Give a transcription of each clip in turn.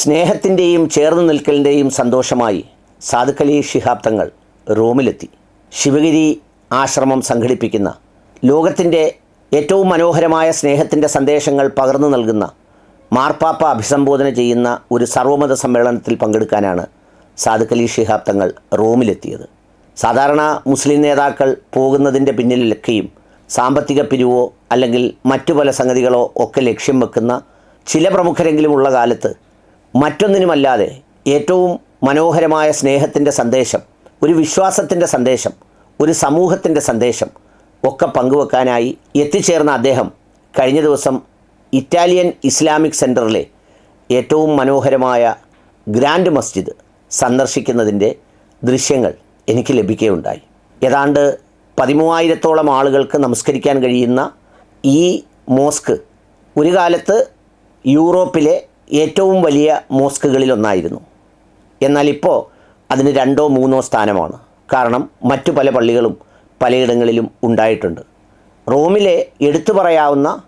സ്നേഹത്തിന്റെയും ചേർന്ന് നിൽക്കലിന്റെയും സന്തോഷമായി സാധുക്കലി ശിഹാബ് തങ്ങൾ റോമിലെത്തി. ശിവഗിരി ആശ്രമം സംഘടിപ്പിക്കുന്ന ലോകത്തിന്റെ ഏറ്റവും മനോഹരമായ സ്നേഹത്തിന്റെ സന്ദേശങ്ങൾ പകർന്നു നൽകുന്ന മാർപ്പാപ്പ അഭിസംബോധന ചെയ്യുന്ന ഒരു സർവമത സമ്മേളനത്തിൽ പങ്കെടുക്കാനാണ് സാധുക്കലി ശിഹാബ് തങ്ങൾ റോമിലെത്തിയത്. സാധാരണ മുസ്ലിം നേതാക്കൾ പോകുന്നതിന്റെ പിന്നിലൊക്കെയും സാമ്പത്തിക പിരിവോ അല്ലെങ്കിൽ മറ്റു പല സംഗതികളോ ഒക്കെ ലക്ഷ്യം വെക്കുന്ന ചില പ്രമുഖരെങ്കിലും ഉള്ള കാലത്ത് മറ്റൊന്നിനുമല്ലാതെ ഏറ്റവും മനോഹരമായ സ്നേഹത്തിന്റെ സന്ദേശം ഒരു വിശ്വാസത്തിന്റെ സന്ദേശം ഒരു സമൂഹത്തിന്റെ സന്ദേശം ഒക്കെ പങ്കുവെക്കാനായി എത്തിച്ചേർന്ന അദ്ദേഹം കഴിഞ്ഞ ദിവസം ഇറ്റാലിയൻ ഇസ്ലാമിക് സെന്ററിലെ ഏറ്റവും മനോഹരമായ ഗ്രാൻഡ് മസ്ജിദ് സന്ദർശിക്കുന്നതിന്റെ ദൃശ്യങ്ങൾ എനിക്ക് ലഭിക്കുകയുണ്ടായി. ഏതാണ്ട് പതിമൂവായിരത്തോളം ആളുകൾക്ക് നമസ്കരിക്കാൻ കഴിയുന്ന ഈ മോസ്ക് ഒരു കാലത്ത് യൂറോപ്പിലെ ഏറ്റവും വലിയ മോസ്കുകളിലൊന്നായിരുന്നു. എന്നാൽ ഇപ്പോൾ അതിന് രണ്ടോ മൂന്നോ സ്ഥാനമാണ്. കാരണം മറ്റു പല പള്ളികളും പലയിടങ്ങളിലും ഉണ്ടായിട്ടുണ്ട്. റോമിലെ എടുത്തു പറയാവുന്ന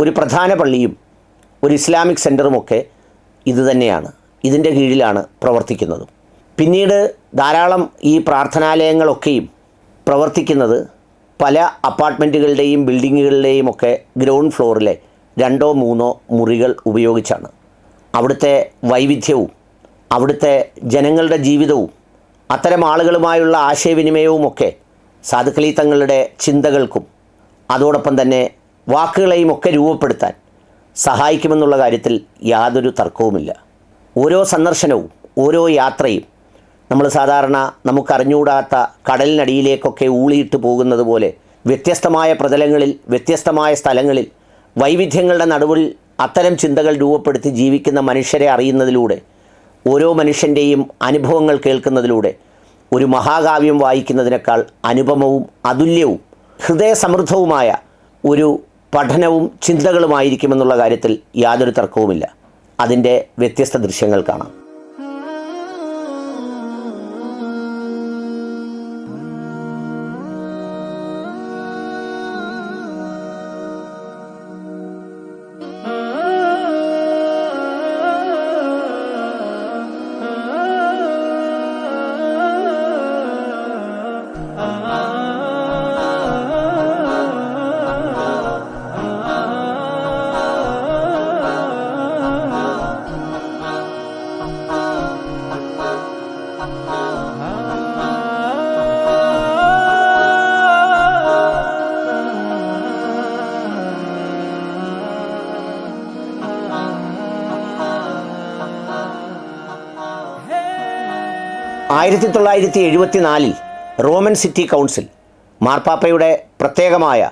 ഒരു പ്രധാന പള്ളിയും ഒരു ഇസ്ലാമിക് സെന്ററുമൊക്കെ ഇതുതന്നെയാണ് ഇതിന്റെ കീഴിലാണ് പ്രവർത്തിക്കുന്നത്. പിന്നീട് ധാരാളം ഈ പ്രാർത്ഥനാലയങ്ങളൊക്കെയും പ്രവർത്തിക്കുന്നത് പല അപ്പാർട്ട്മെന്റുകളുടെയും ബിൽഡിങ്ങുകളുടെയും ഒക്കെ ഗ്രൗണ്ട് ഫ്ലോറിലെ രണ്ടോ മൂന്നോ മുറികൾ ഉപയോഗിച്ചാണ്. അവിടുത്തെ വൈവിധ്യവും അവിടുത്തെ ജനങ്ങളുടെ ജീവിതവും അത്തരം ആളുകളുമായുള്ള ആശയവിനിമയവുമൊക്കെ സാധുക്കളി തങ്ങളുടെ ചിന്തകൾക്കും അതോടൊപ്പം തന്നെ വാക്കുകളെയും ഒക്കെ രൂപപ്പെടുത്താൻ സഹായിക്കുമെന്നുള്ള കാര്യത്തിൽ യാതൊരു തർക്കവുമില്ല. ഓരോ സന്ദർശനവും ഓരോ യാത്രയും നമ്മൾ സാധാരണ നമുക്കറിഞ്ഞുകൂടാത്ത കടലിനടിയിലേക്കൊക്കെ ഊളിയിട്ട് പോകുന്നത് പോലെ വ്യത്യസ്തമായ പ്രതലങ്ങളിൽ വ്യത്യസ്തമായ സ്ഥലങ്ങളിൽ വൈവിധ്യങ്ങളുടെ നടുവിൽ അത്തരം ചിന്തകൾ രൂപപ്പെടുത്തി ജീവിക്കുന്ന മനുഷ്യരെ അറിയുന്നതിലൂടെ ഓരോ മനുഷ്യന്റെയും അനുഭവങ്ങൾ കേൾക്കുന്നതിലൂടെ ഒരു മഹാകാവ്യം വായിക്കുന്നതിനേക്കാൾ അനുപമവും അതുല്യവും ഹൃദയസമൃദ്ധവുമായ ഒരു പഠനവും ചിന്തകളുമായിരിക്കുമെന്നുള്ള കാര്യത്തിൽ യാതൊരു തർക്കവുമില്ല. അതിന്റെ വ്യത്യസ്ത ദൃശ്യങ്ങൾ കാണാം. ആയിരത്തി തൊള്ളായിരത്തി എഴുപത്തി നാലിൽ റോമൻ സിറ്റി കൗൺസിൽ മാർപ്പാപ്പയുടെ പ്രത്യേകമായ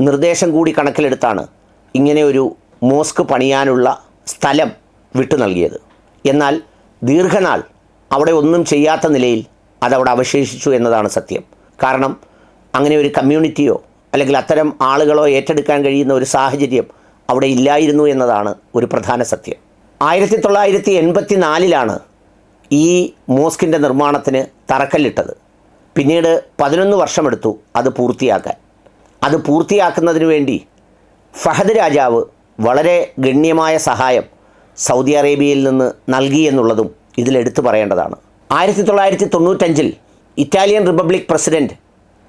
നിർദ്ദേശം കൂടി കണക്കിലെടുത്താണ് ഇങ്ങനെ ഒരു മോസ്ക് പണിയാനുള്ള സ്ഥലം വിട്ടു നൽകിയത്. എന്നാൽ ദീർഘനാൾ അവിടെ ഒന്നും ചെയ്യാത്ത നിലയിൽ അതവിടെ അവശേഷിച്ചു എന്നതാണ് സത്യം. കാരണം അങ്ങനെ ഒരു കമ്മ്യൂണിറ്റിയോ അല്ലെങ്കിൽ അത്തരം ആളുകളോ ഏറ്റെടുക്കാൻ കഴിയുന്ന ഒരു സാഹചര്യം അവിടെ ഇല്ലായിരുന്നു എന്നതാണ് ഒരു പ്രധാന സത്യം. ആയിരത്തി തൊള്ളായിരത്തി എൺപത്തി നാലിലാണ് ഈ മോസ്കിന്റെ നിർമ്മാണത്തിന് തറക്കല്ലിട്ടത്. പിന്നീട് പതിനൊന്ന് വർഷമെടുത്തു അത് പൂർത്തിയാക്കാൻ. അത് പൂർത്തിയാക്കുന്നതിന് വേണ്ടി ഫഹദ് രാജാവ് വളരെ ഗണ്യമായ സഹായം സൗദി അറേബ്യയിൽ നിന്ന് നൽകി എന്നുള്ളതും ഇതിലെടുത്തു പറയേണ്ടതാണ്. ആയിരത്തി തൊള്ളായിരത്തി തൊണ്ണൂറ്റഞ്ചിൽ ഇറ്റാലിയൻ റിപ്പബ്ലിക് പ്രസിഡന്റ്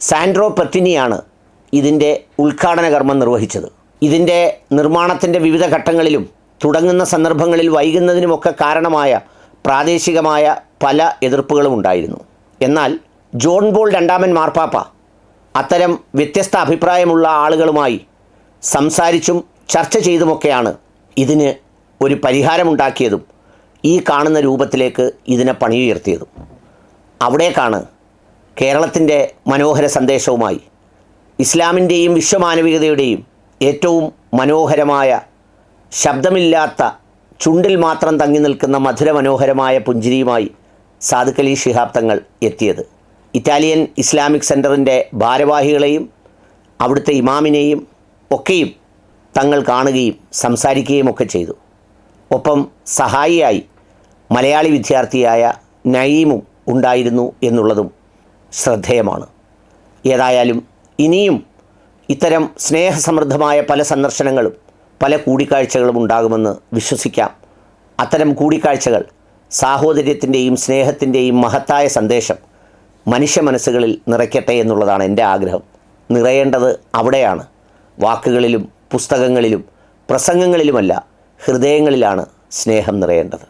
സാൻഡ്രോ പെർട്ടിനിയാണ് ഇതിന്റെ ഉദ്ഘാടന കർമ്മം നിർവഹിച്ചത്. ഇതിന്റെ നിർമ്മാണത്തിന്റെ വിവിധ ഘട്ടങ്ങളിലും തുടങ്ങുന്ന സന്ദർഭങ്ങളിൽ വൈകുന്നതിനുമൊക്കെ കാരണമായ പ്രാദേശികമായ പല എതിർപ്പുകളും ഉണ്ടായിരുന്നു. എന്നാൽ ജോൺ ബോൾ രണ്ടാമൻ മാർപ്പാപ്പ അത്തരം വ്യത്യസ്ത അഭിപ്രായമുള്ള ആളുകളുമായി സംസാരിച്ചും ചർച്ച ചെയ്തുമൊക്കെയാണ് ഇതിന് ഒരു പരിഹാരമുണ്ടാക്കിയതും ഈ കാണുന്ന രൂപത്തിലേക്ക് ഇതിനെ പണിയുയർത്തിയതും. അവിടേക്കാണ് കേരളത്തിന്റെ മനോഹര സന്ദേശവുമായി ഇസ്ലാമിന്റെയും വിശ്വമാനവികതയുടെയും ഏറ്റവും മനോഹരമായ ശബ്ദമില്ലാത്ത ചുണ്ടിൽ മാത്രം തങ്ങി നിൽക്കുന്ന മധുരമനോഹരമായ പുഞ്ചിരിയുമായി സാദുക്കലി ശിഹാബ് തങ്ങൾ എത്തിയത്. ഇറ്റാലിയൻ ഇസ്ലാമിക് സെന്ററിന്റെ ഭാരവാഹികളെയും അവിടുത്തെ ഇമാമിനെയും ഒക്കെയും തങ്ങൾ കാണുകയും സംസാരിക്കുകയും ഒക്കെ ചെയ്തു. ഒപ്പം സഹായിയായി മലയാളി വിദ്യാർത്ഥിയായ നയീമും ഉണ്ടായിരുന്നു എന്നുള്ളതും ശ്രദ്ധേയമാണ്. ഏതായാലും ഇനിയും ഇത്തരം സ്നേഹസമൃദ്ധമായ പല സന്ദർശനങ്ങളും പല കൂടിക്കാഴ്ചകളും ഉണ്ടാകുമെന്ന് വിശ്വസിക്കാം. അത്തരം കൂടിക്കാഴ്ചകൾ സാഹോദര്യത്തിന്റെയും സ്നേഹത്തിന്റെയും മഹത്തായ സന്ദേശം മനുഷ്യ മനസ്സുകളിൽ നിറയ്ക്കട്ടെ എന്നുള്ളതാണ് എന്റെ ആഗ്രഹം. നിറയേണ്ടത് അവിടെയാണ്. വാക്കുകളിലും പുസ്തകങ്ങളിലും പ്രസംഗങ്ങളിലുമല്ല ഹൃദയങ്ങളിലാണ് സ്നേഹം നിറയേണ്ടത്.